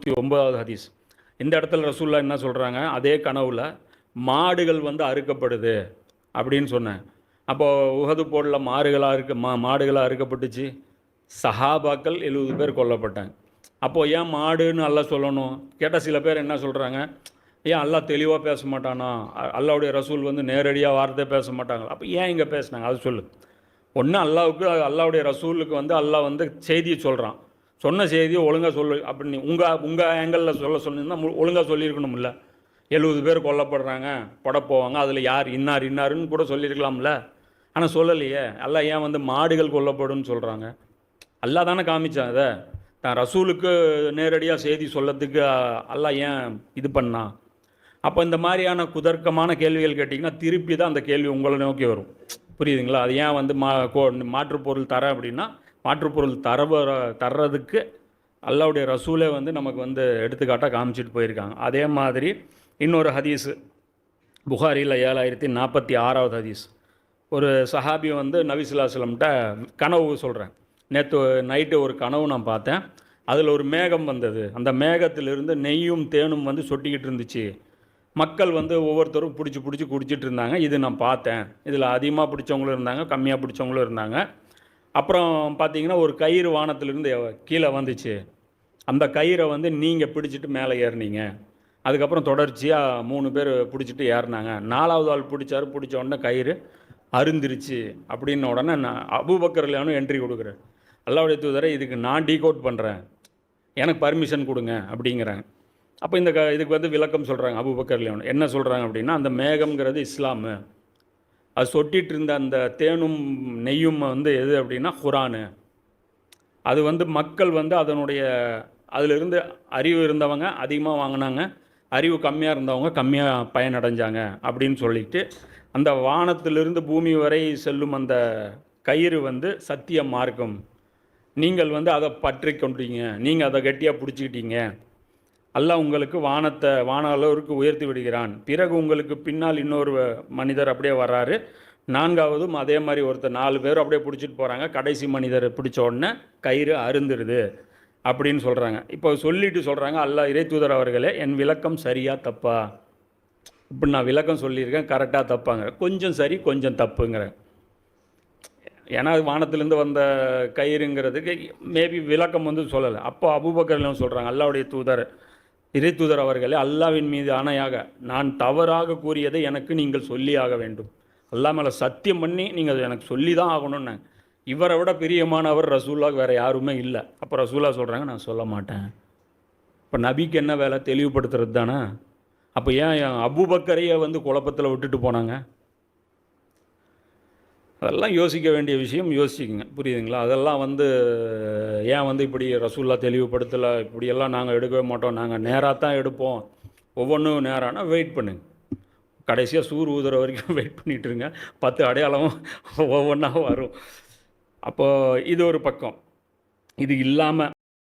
நூற்றி ஒன்பதாவது ஹதீஸ். இந்த இடத்துல ரசூல்லா என்ன சொல்கிறாங்க அதே கனவுல மாடுகள் வந்து அறுக்கப்படுது அப்படின்னு சொன்னேன். அப்போது உகது போரில் மாடுகளாக இருக்க மா மாடுகளாக அறுக்கப்பட்டுச்சு. சஹாபாக்கள் எழுபது பேர் கொல்லப்பட்டாங்க. அப்போது ஏன் மாடுன்னு அல்ல சொல்லணும்? கேட்டால் சில பேர் என்ன சொல்கிறாங்க ஏன் அல்லா தெளிவாக பேச மாட்டானா? அல்லாவுடைய ரசூல் வந்து நேரடியாக வார்த்தை பேச மாட்டாங்க அப்போ ஏன் இங்கே பேசுனாங்க? அது சொல்லு. ஒன்று அல்லாவுக்கு அல்லாவுடைய ரசூலுக்கு வந்து அல்லாஹ் வந்து செய்தியை சொல்கிறான் சொன்ன செய்தியை ஒழுங்காக சொல்லு அப்படின்னு உங்கள் உங்கள் ஆங்கிளில் சொல்ல சொல்லியிருந்தால் ஒழுங்காக சொல்லியிருக்கணும்ல. எழுபது பேர் கொல்லப்படுறாங்க பட போவாங்க அதில் யார் இன்னார் இன்னாருன்னு கூட சொல்லியிருக்கலாம்ல. ஆனால் சொல்லலையே. எல்லாம் ஏன் வந்து மாடுகள் கொல்லப்படும்னு சொல்கிறாங்க அல்லா தானே காமிச்சான் அதை தான் ரசூலுக்கு நேரடியாக செய்தி சொல்லத்துக்கு அல்லா ஏன் இது பண்ணா? அப்போ இந்த மாதிரியான குதர்க்கமான கேள்விகள் கேட்டிங்கன்னா திருப்பி தான் அந்த கேள்வி உங்களை நோக்கி வரும். புரியுதுங்களா? அது ஏன் வந்து மா கோ மாற்றுப் பொருள் தரேன் அப்படின்னா மாற்றுப்பொருள் பொருள் தர்றதுக்கு அல்லாவுடைய ரசூலே வந்து நமக்கு வந்து எடுத்துக்காட்டாக காமிச்சிட்டு போயிருக்காங்க. அதே மாதிரி இன்னொரு ஹதீஸு புகாரியில் ஏழாயிரத்தி நாற்பத்தி ஆறாவது ஹதீஸ். ஒரு சஹாபி வந்து நபிசுல்லாஸ்லம்கிட்ட கனவு சொல்கிறேன் நேற்று நைட்டு ஒரு கனவு நான் பார்த்தேன். அதில் ஒரு மேகம் வந்தது. அந்த மேகத்திலிருந்து நெய்யும் தேனும் வந்து சொட்டிக்கிட்டு இருந்துச்சு. மக்கள் வந்து ஒவ்வொருத்தரும் பிடிச்சி பிடிச்சி குடிச்சிட்டு இருந்தாங்க. இது நான் பார்த்தேன். இதில் அதிகமாக பிடிச்சவங்களும் இருந்தாங்க கம்மியாக பிடிச்சவங்களும் இருந்தாங்க. அப்புறம் பார்த்தீங்கன்னா ஒரு கயிறு வானத்திலிருந்து கீழே வந்துச்சு. அந்த கயிறை வந்து நீங்கள் பிடிச்சிட்டு மேலே ஏறுனீங்க. அதுக்கப்புறம் தொடர்ச்சியாக மூணு பேர் பிடிச்சிட்டு ஏறினாங்க. நாலாவது ஆள் பிடிச்சாரு பிடிச்ச உடனே கயிறு அருந்திருச்சு அப்படின்ன உடனே நான் அபுபக்கர்லானும் என்ட்ரி கொடுக்குறேன் அல்லாவுடைய தூதரை இதுக்கு நான் டீகோட் பண்ணுறேன் எனக்கு பர்மிஷன் கொடுங்க அப்படிங்கிறாங்க அப்போ இந்த க இதுக்கு வந்து விளக்கம் சொல்கிறாங்க அபூபக்கர்லையானு என்ன சொல்கிறாங்க அப்படின்னா அந்த மேகம்ங்கிறது இஸ்லாமு. அது சொட்டிகிட்டு இருந்த அந்த தேனும் நெய்யும் வந்து எது அப்படின்னா குரானு. அது வந்து மக்கள் வந்து அதனுடைய அதிலிருந்து அறிவு இருந்தவங்க அதிகமாக வாங்கினாங்க. அறிவு கம்மியாக இருந்தவங்க கம்மியாக பயனடைஞ்சாங்க அப்படின்னு சொல்லிட்டு அந்த வானத்திலிருந்து பூமி வரை செல்லும் அந்த கயிறு வந்து சத்திய மார்க்கம். நீங்கள் வந்து அதை பற்றி கொண்டீங்க. நீங்கள் அதை கட்டியாக பிடிச்சிக்கிட்டீங்க. அல்லாஹ் உங்களுக்கு வானத்தை வான அளவிற்கு உயர்த்தி விடுகிறான். பிறகு உங்களுக்கு பின்னால் இன்னொரு மனிதர் அப்படியே வர்றாரு. நான்காவதும் அதே மாதிரி ஒருத்தர் நாலு பேர் அப்படியே பிடிச்சிட்டு போகிறாங்க கடைசி மனிதர் பிடிச்ச உடனே கயிறு அருந்துருது அப்படின்னு சொல்கிறாங்க இப்போ சொல்லிட்டு சொல்கிறாங்க அல்லாஹ் இறைத்தூதர் அவர்களே என் விளக்கம் சரியா தப்பா? இப்படி நான் விளக்கம் சொல்லியிருக்கேன் கரெக்டாக தப்பாங்க. கொஞ்சம் சரி கொஞ்சம் தப்புங்கிறேன். ஏன்னா அது வானத்திலேருந்து வந்த கயிறுங்கிறதுக்கு மேபி விளக்கம் வந்து சொல்லலை. அப்போ அபுபக்கர்லாம் சொல்கிறாங்க அல்லாவுடைய தூதர் இறை தூதர் அவர்களே அல்லாவின் மீது ஆணையாக நான் தவறாக கூறியதை எனக்கு நீங்கள் சொல்லி ஆக வேண்டும். அல்லா மேலே சத்தியம் பண்ணி நீங்கள் அதை எனக்கு சொல்லி தான் ஆகணும்னாங்க இவரை விட பிரியமானவர் ரசூல்லா வேறு யாருமே இல்லை. அப்போ ரசூல்லா சொல்கிறாங்க நான் சொல்ல மாட்டேன். இப்போ நபிக்கு என்ன வேலை? தெளிவுபடுத்துறது தானே? அப்போ ஏன் என் அபூபக்கரையை வந்து குழப்பத்தில் விட்டுட்டு போனாங்க? அதெல்லாம் யோசிக்க வேண்டிய விஷயம் யோசிக்குங்க புரியுதுங்களா? அதெல்லாம் வந்து ஏன் வந்து இப்படி ரசூல்லா தெளிவுபடுத்தலை? இப்படியெல்லாம் நாங்கள் எடுக்கவே மாட்டோம். நாங்கள் நேராக தான் எடுப்போம். ஒவ்வொன்றும் நேரானா வெயிட் பண்ணுங்க. கடைசியாக சூர் ஊதுற வரைக்கும் வெயிட் பண்ணிகிட்டு இருங்க பத்து அடையாளமும் ஒவ்வொன்றா வரும். அப்போது இது ஒரு பக்கம். இது இல்லாமல்